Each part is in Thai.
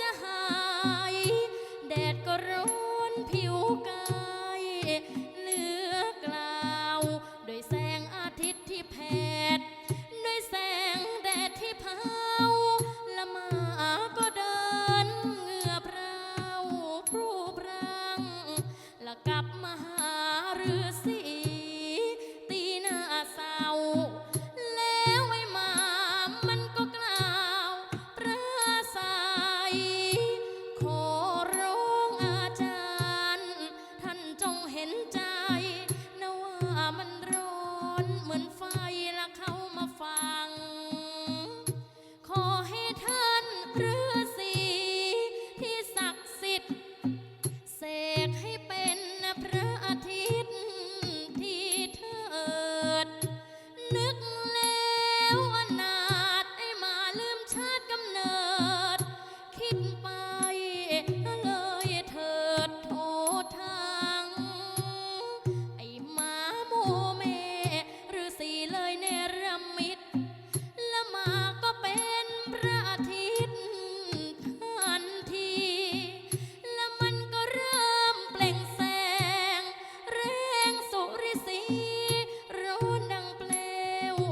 จะหา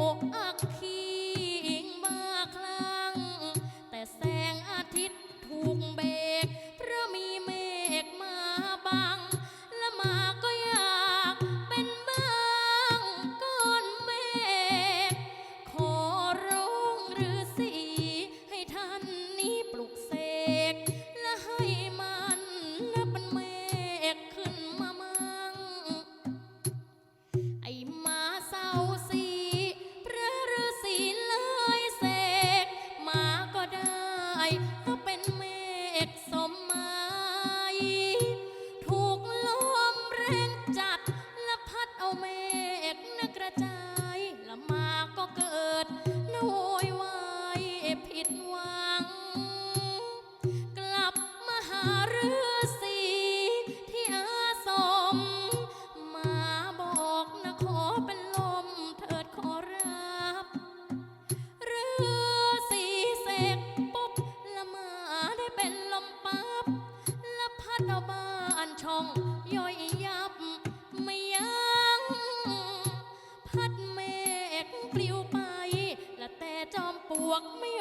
oh. ผิดหวัง กลับมาหาฤาษีที่อาสม มาบอกนะขอเป็นลมเถิดขอรับฤาษีเสกปุ๊บละมาได้เป็นลมปับละพัดเอาบ้านช่องย่อยยับไม่ยั้งพัดเมฆปลิวไป และแต่จอมปลวกไม่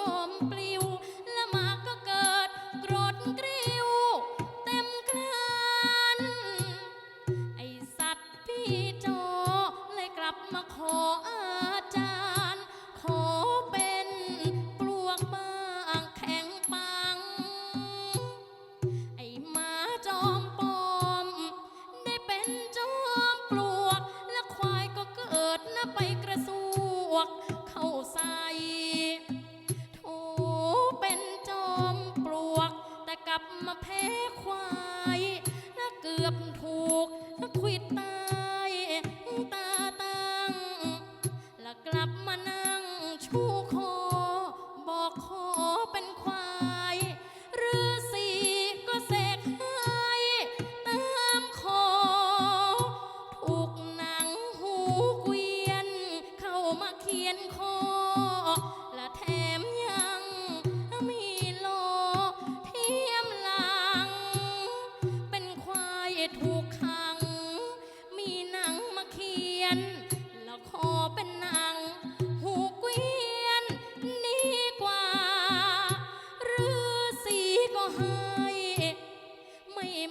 悟空。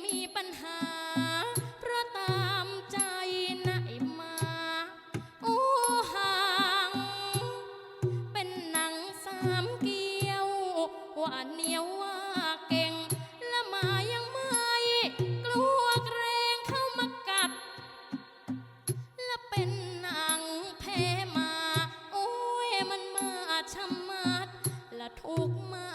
มีปัญหา เพราะตามใจไหนมาอู้หัง เป็นหนังสามเกี้ยวว่าเหนียวว่าเก่ง และมายังไม่ กลัวเกรงเข้ามากัด และเป็นหนังแพ้มาโอ้ยมันมาชำมัดและทุกมา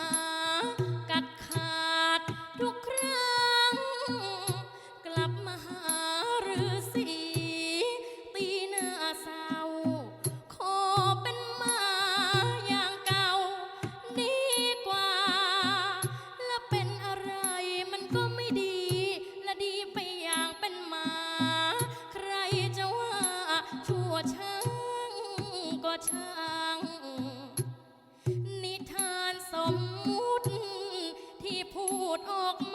ดออกมา